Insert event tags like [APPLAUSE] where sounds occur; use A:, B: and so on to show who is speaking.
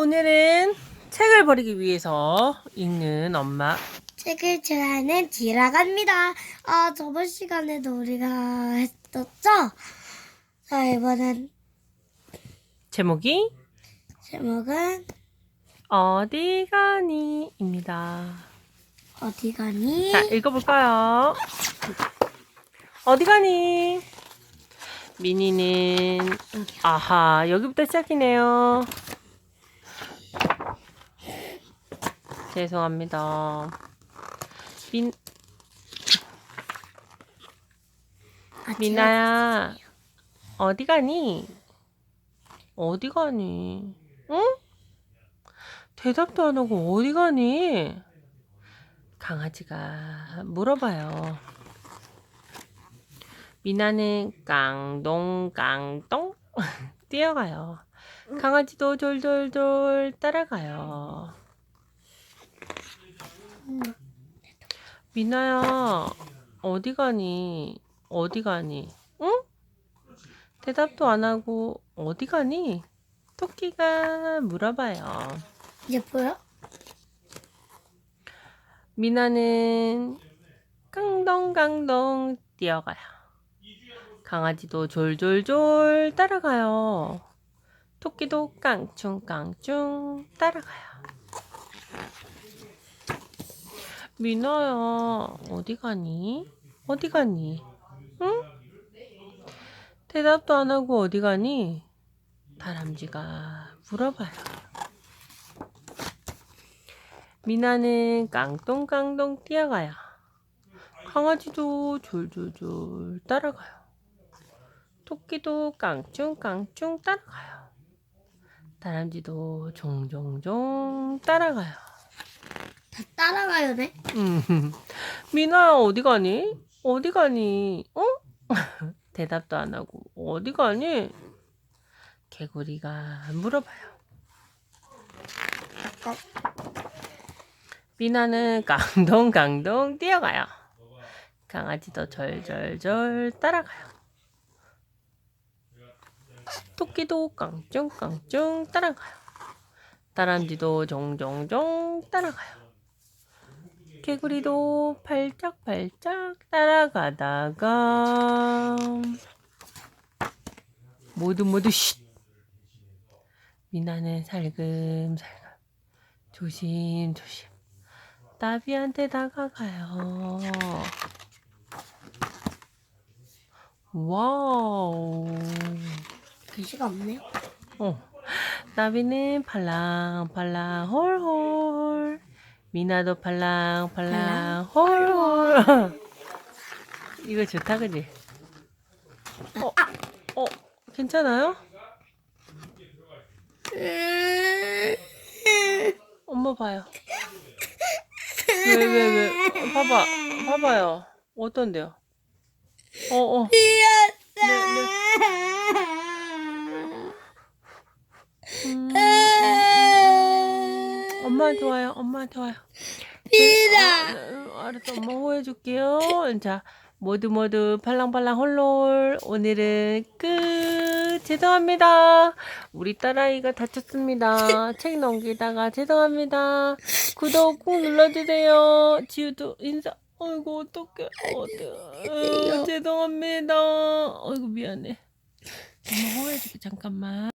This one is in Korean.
A: 오늘은 책을 버리기 위해서 읽는 엄마.
B: 책을 좋아하는 지라갑니다. 아, 저번 시간에도 우리가 했었죠? 자, 이번엔
A: 제목이
B: 제목은
A: 어디 가니입니다.
B: 어디 가니?
A: 자, 읽어볼까요? 어디 가니? 미니는 아하 여기부터 시작이네요. 죄송합니다. 민
B: 아,
A: 미나야 어디 가니? 어디 가니? 응? 대답도 안 하고 어디 가니? 강아지가 물어봐요. 미나는 깡동 깡동 [LAUGHS] 뛰어가요. 강아지도 졸졸졸 따라가요. 미나야 어디 가니? 어디 가니? 응? 대답도 안 하고 어디 가니? 토끼가 물어봐요.
B: 이제 보여?
A: 미나는 깡동깡동 뛰어가요. 강아지도 졸졸졸 따라가요. 토끼도 깡충깡충 따라가요. 미나야, 어디 가니? 어디 가니? 응? 대답도 안 하고 어디 가니? 다람쥐가 물어봐요. 미나는 깡똥깡똥 뛰어가요. 강아지도 졸졸졸 따라가요. 토끼도 깡충깡충 따라가요. 다람쥐도 종종종 따라가요.
B: 다 따라가요, 네?
A: 음, [LAUGHS] 미나야 어디 가니? 어디 가니? 어? [LAUGHS] 대답도 안 하고 어디 가니? 개구리가 물어봐요. 미나는 깡동깡동 뛰어가요. 강아지도 절절절 따라가요. 토끼도 깡충깡충 따라가요. 다람쥐도 종종종 따라가요. 개구리도 발짝발짝 따라가다가 모두 모두 쉿 미나는 살금살금 조심조심 나비한테 다가가요 와우
B: 글씨가 없네요.
A: 어. 나비는 팔랑팔랑 홀홀. 미나도 팔랑팔랑 홀홀. [LAUGHS] 이거 좋다 그지? 어, 어, 괜찮아요? 엄마 봐요. 왜, 왜, 왜? 어, 봐봐, 봐봐요. 어떤데요? 어, 어. 네, 음, 엄마한테 와요. 엄마한테 와요.
B: 미나!
A: 어, 알았어, 엄마 호해줄게요. 자, 모두 모두 팔랑팔랑 홀롤. 오늘은 끝. 죄송합니다. 우리 딸아이가 다쳤습니다. 책 넘기다가 죄송합니다. 구독 꾹 눌러주세요. 지우도 인사. 아이고, 어떡해. 어떡해. 죄송합니다. 아이고, 미안해. 엄마 호해줄게, 잠깐만.